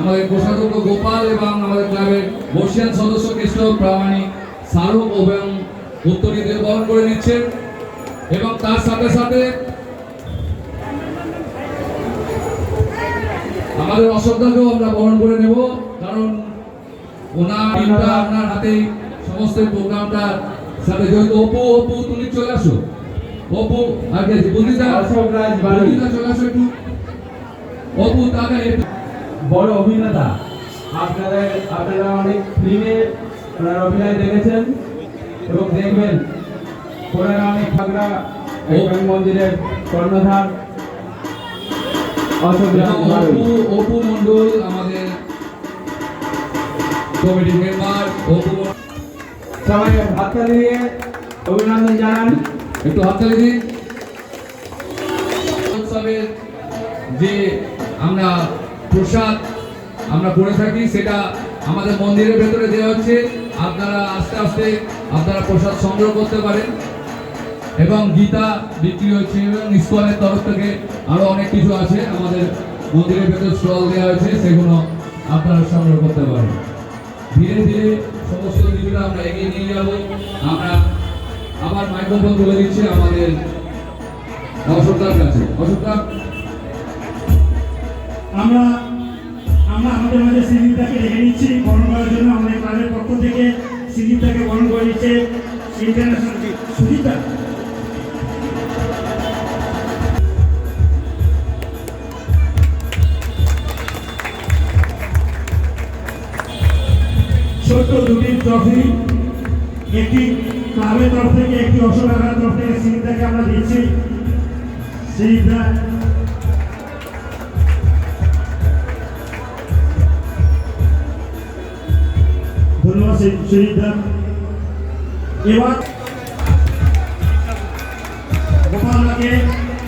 আমাদের কোষাধ্যক্ষ বহন করে নিচ্ছেন। অশ্রদ্ধাকেও আমরা বহন করে নেব, কারণ ওনার আপনার হাতেই, সমস্ত প্রোগ্রামটা সাথে জড়িত। অপু অপু, তুমি চলে আসো। অপু আগে বন্দিতা অশোক রাজ বন্দিতা চলে আসো একটু। অপু তাকে একটু বড় অভিনেতা। আপনাদের আপনারা অনেক ফিল্মে ওনার অভিনয় দেখেছেন এবং দেখবেন। ওনারা অনেক ফাগড়া এবং মন্দিরের কর্ণধার। অশোক রাজ অপু অপু আমাদের কমিটি মেম্বার অপু সবাই হাততালি দিয়ে অভিনন্দন জানান। একটু হাততালি দিন। যে আমরা প্রসাদ আমরা করে থাকি, সেটা আমাদের মন্দিরের ভেতরে দেওয়া হচ্ছে। আপনারা আস্তে আস্তে আপনারা প্রসাদ সংগ্রহ করতে পারেন। এবং গীতা বিক্রি হচ্ছে, এবং ইস্কনের তরফ থেকে আরও অনেক কিছু আছে। আমাদের মন্দিরের ভেতর স্টল দেওয়া হয়েছে, সেগুলো আপনারা সংগ্রহ করতে পারেন। ধীরে ধীরে সমস্ত কিছুটা আমরা এগিয়ে নিয়ে যাব। আমরা আবার মাইক্রোফোন তুলে দিচ্ছি আমাদের অশোকদার কাছে। অশোকদা আমরা আমরা আমাদের মাঝে সিরিজটাকে রেখে নিচ্ছি বরণ করার জন্য আমাদের ক্লাবের পক্ষ থেকে সিরিজটাকে বরণ করে নিচ্ছে ইন্টারন্যাশনাল ছোট্ট দুটি ট্রফি, একটি ক্লাবের তরফ থেকে একটি অশোক তরফ থেকে সিরিজটাকে আমরা দিচ্ছি। সিরিজটা ধন্যবাদ এবার গোপালকে